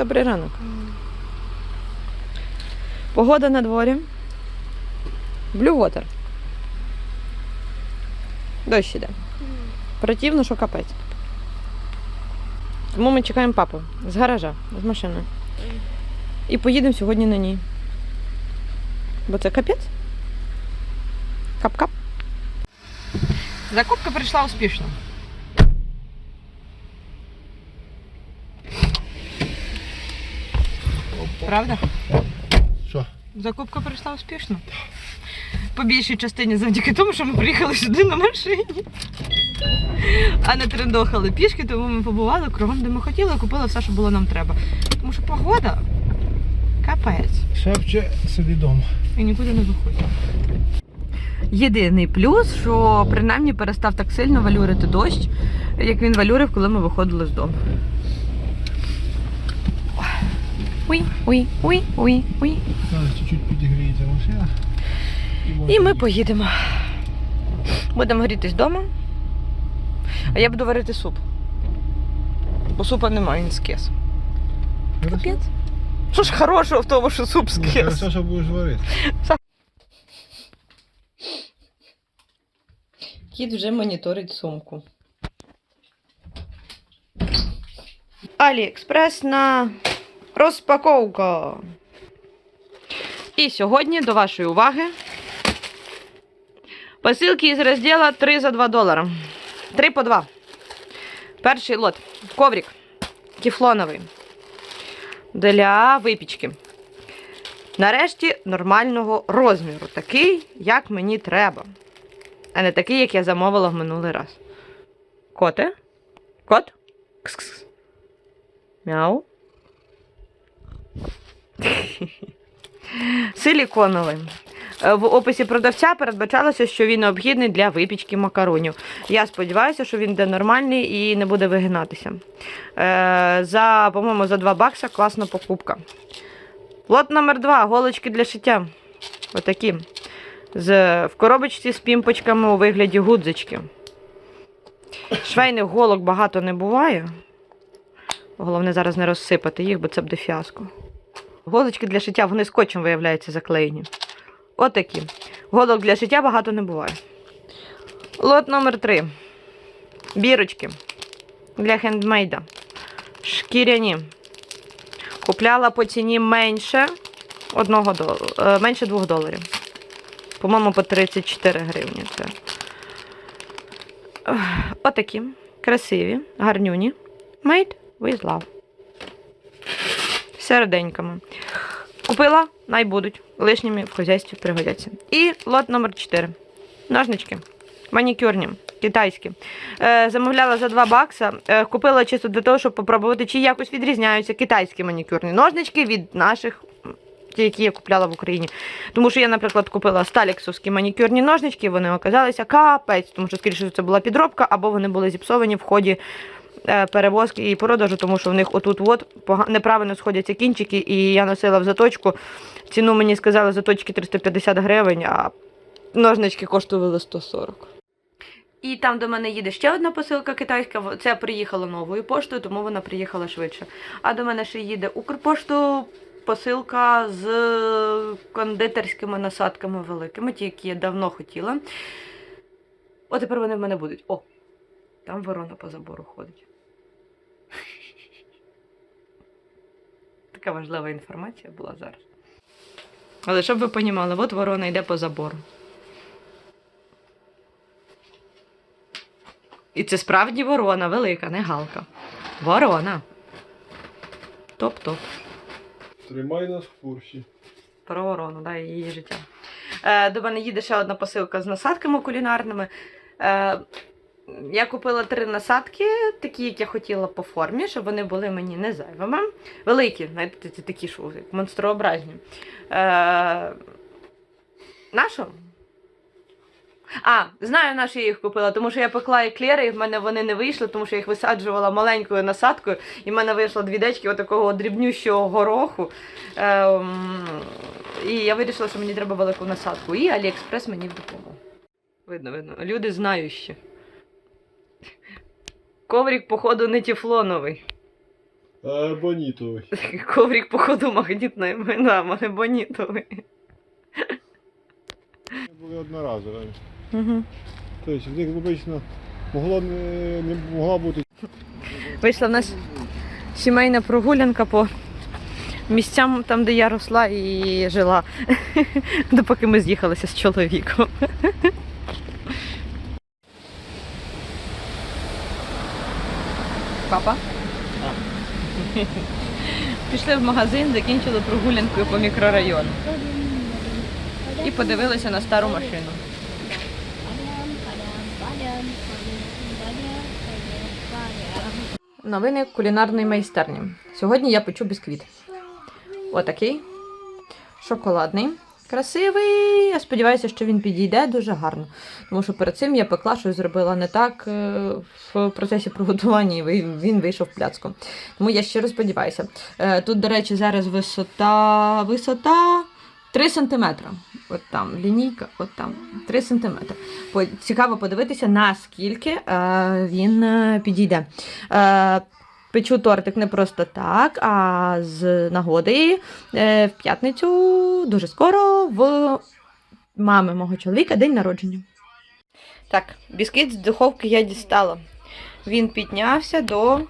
Добрий ранок. Погода на дворі. Blue water. Дощ іде. Противно, що капець. Тому ми чекаємо папу з гаража, з машини. І поїдемо сьогодні на ній. Бо це капець. Кап-кап. Закупка прийшла успішно. Правда? Що? Закупка прийшла успішно. По більшій частині завдяки тому, що ми приїхали сюди на машині. А не трендохали пішки, тому ми побували кругом, де ми хотіли, купили все, що було нам треба. Тому що погода капець. Шепче, сиди вдома. І нікуди не виходить. Єдиний плюс, що принаймні перестав так сильно валюрити дощ, як він валюрив, коли ми виходили з дому. Уй, уй, уй, уй, уй. Зараз чуть-чуть підігріється машина. І ми поїдемо. Будемо грітись вдома. А я буду варити суп. Бо супа немає, він скис. Капець. Що ж хорошого в тому, що суп Ну, скис? Хорошо, що будеш варити. Кіт вже моніторить сумку. Аліекспрес на розпаковка. І сьогодні до вашої уваги посилки із розділу 3 за 2 долара. 3 по 2. Перший лот. Коврик тефлоновий. Для випічки. Нарешті нормального розміру. Такий, як мені треба а не такий, як я замовила в минулий раз. Коте? Кот? Кс-кс. Мяу. Силіконовий. Е, В описі продавця передбачалося, що він необхідний для випічки макаронів. Я сподіваюся, що він буде нормальний і не буде вигинатися. Е, За, по-моєму, за 2 бакса класна покупка. Лот номер 2 голочки для шиття. Отакі з, в коробочці з пімпочками у вигляді гудзички. Швейних голок багато не буває. Головне зараз не розсипати їх, бо це буде фіаско. Голочки для шиття, вони скотчем, виявляється, заклеєні. Отакі. Голок для шиття багато не буває. Лот номер 3. Бірочки для хендмейда. Шкіряні. Купляла по ціні менше, одного дол... е, менше 2 доларів. По-моєму, по 34 гривні. Це. Отакі. Красиві, гарнюні. Made with love. З Купила, най будуть. Лишніми в хазяйстві пригодяться. І лот номер 4. Ножнички. Манікюрні. Китайські. Е, замовляла за 2 бакса. Е, купила чисто для того, щоб попробувати, чи якось відрізняються китайські манікюрні ножнички від наших, ті, які я купляла в Україні. Тому що я, наприклад, купила сталіксовські манікюрні ножнички, вони оказалися капець, тому що, скоріше, це була підробка, або вони були зіпсовані в ході перевозки і продажу, тому що в них отут от неправильно сходяться кінчики, і я носила в заточку. Ціну мені сказали заточки 350 гривень, а ножнички коштували 140. І там до мене їде ще одна посилка китайська. Це приїхала новою поштою, тому вона приїхала швидше. А до мене ще їде Укрпошту посилка з кондитерськими насадками великими, ті, які я давно хотіла. О, тепер вони в мене будуть. О! Там ворона по забору ходить. Така важлива інформація була зараз. Але щоб ви понімали, от ворона йде по забору. І це справді ворона велика, не галка. Ворона. Топ-топ. Тримай нас в курсі. Про ворону, да, і її життя. Е, до мене їде ще одна посилка з насадками кулінарними. Е, я купила три насадки, такі, як я хотіла по формі, щоб вони були мені не зайвими. Великі, ці такі як монстрообразні. Е, нашу? А, знаю, на що я їх купила, тому що я пекла еклери, і в мене вони не вийшли, тому що я їх висаджувала маленькою насадкою, і в мене вийшло дві дечки отакого дрібнющого гороху. Ем, і я вирішила, що мені треба велику насадку. І Аліекспрес мені в допомогу. Видно, видно. Люди знаючі. Коврик, походу, не тефлоновий. Е, Бонітовий. Коврик, походу, магнітної да, мене бонітовий. Були одноразові. Угу. Тобто в них обично могло не, не могла бути Вийшла в нас сімейна прогулянка по місцям, там, де я росла і жила, допоки ми з'їхалися з чоловіком. Папа? Пішли в магазин, закінчили прогулянкою по мікрорайону і подивилися на стару машину. Новини кулінарної майстерні. Сьогодні я печу бісквіт. Отакий. Шоколадний. Красивий. Я сподіваюся, що він підійде дуже гарно. Тому що перед цим я пекла, щось зробила не так е, в процесі приготування, і він вийшов пляцком. Тому я щиро сподіваюся. Е, Тут, до речі, зараз висота. Висота 3 см. От там лінійка, от там 3 см. Цікаво подивитися, наскільки е, він підійде. Печу тортик не просто так, а з нагоди е, в п'ятницю дуже скоро в мами мого чоловіка день народження. Так, бісквіт з духовки я дістала. Він піднявся до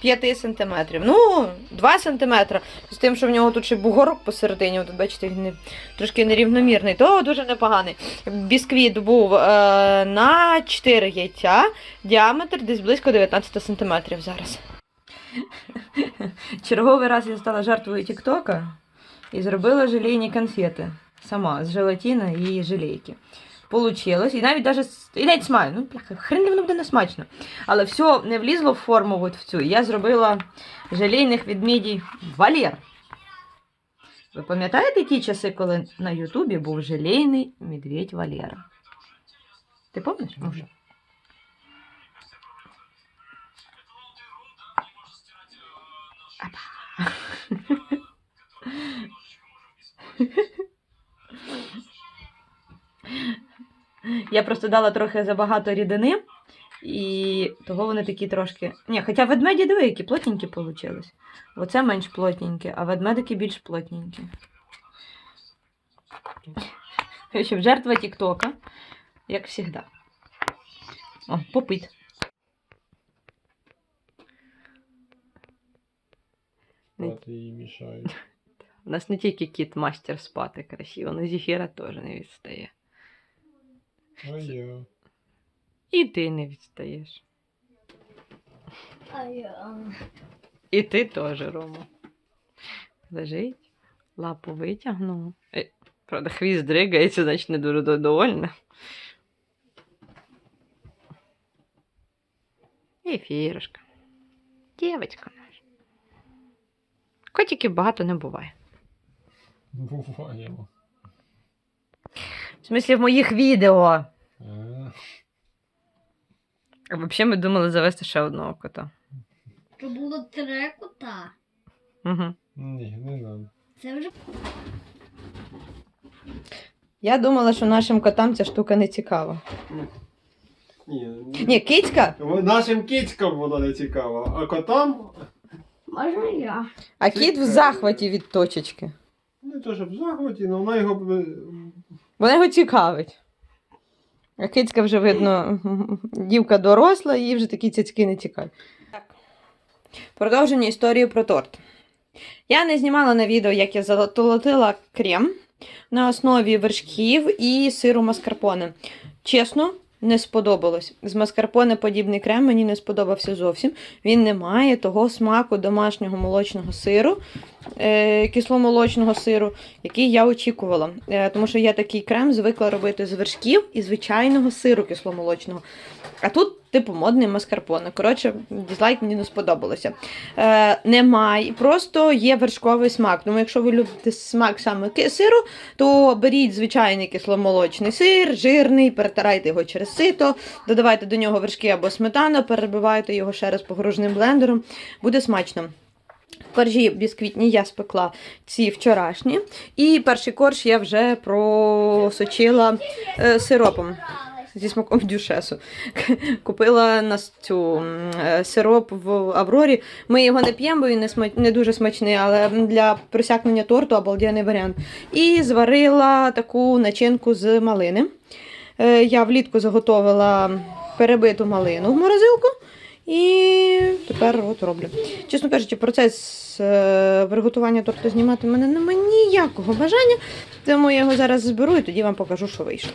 5 сантиметрів. Ну, 2 сантиметри. З тим, що в нього тут ще бугорок посередині, от бачите, він трошки нерівномірний, то дуже непоганий. Бісквіт був е, на 4 яйця, діаметр десь близько 19 сантиметрів зараз. Черговий раз я стала жертвою Тіктока і зробила желейні конфети. Сама з желатина і желейки. Получилось. І навіть даже, і навіть смаю. Ну, бляха, хрен воно буде не смачно. Але все не влізло в форму от в цю. Я зробила желейних відмідій валєр. Ви пам'ятаєте ті часи, коли на Ютубі був желейний медведь Валєра? Ти пам'ятаєш? Може? Апа. Я просто дала трохи забагато рідини, і того вони такі трошки. Ні, хоча ведмеді диви, які плотненькі вийшли. Оце менш плотненькі, а ведмедики більш плотненькі. Общем, жертва Тіктока, як завжди. О, попит. Спати їй мішають. У нас не тільки кіт мастер спати красиво, але зефіра теж не відстає. А я. І ти не відстаєш. А я... І ти теж, Рома. Лежить, лапу витягнув. Е, Правда, хвіст дригається, значить не дуже довольна. І фірушка. Дівочка наша. Котиків багато не буває. Буваємо. В смислі, в моїх відео. А взагалі ми думали завести ще одного кота. То було три кота. Угу. Ні, не надо. Це вже Я думала, що нашим котам ця штука не цікава. Ні, Ні, кицька, Нашим кицькам воно не цікаво, а котам можна я. а кіт в захваті від точечки. не то, щоб в захваті, але вона його б- Вона його цікавить. А кицька вже видно, дівка доросла, їй вже такі цяцьки не цікаві. Так. Продовження історії про торт. Я не знімала на відео, як я затолотила крем на основі вершків і сиру маскарпоне. Чесно, не сподобалось. З маскарпоне подібний крем мені не сподобався зовсім. Він не має того смаку домашнього молочного сиру, е, кисломолочного сиру, який я очікувала. Е, тому що я такий крем звикла робити з вершків і звичайного сиру кисломолочного. А тут, типу, модний маскарпоне. Коротше, дізлайк мені не сподобалося. Е, немає, просто є вершковий смак. Тому якщо ви любите смак саме сиру, то беріть звичайний кисломолочний сир, жирний, перетирайте його через сито, додавайте до нього вершки або сметану, перебивайте його ще раз погружним блендером. Буде смачно. Коржі бісквітні я спекла ці вчорашні. І перший корж я вже просочила е, сиропом. Зі смаком дюшесу. Купила на цю е, сироп в Аврорі. Ми його не п'ємо, бо він не, сма- не дуже смачний, але для просякнення торту обалденний варіант. І зварила таку начинку з малини. Е, Я влітку заготовила перебиту малину в морозилку. І тепер от роблю. Чесно кажучи, процес е, приготування торту знімати в мене немає ніякого бажання, тому я його зараз зберу і тоді вам покажу, що вийшло.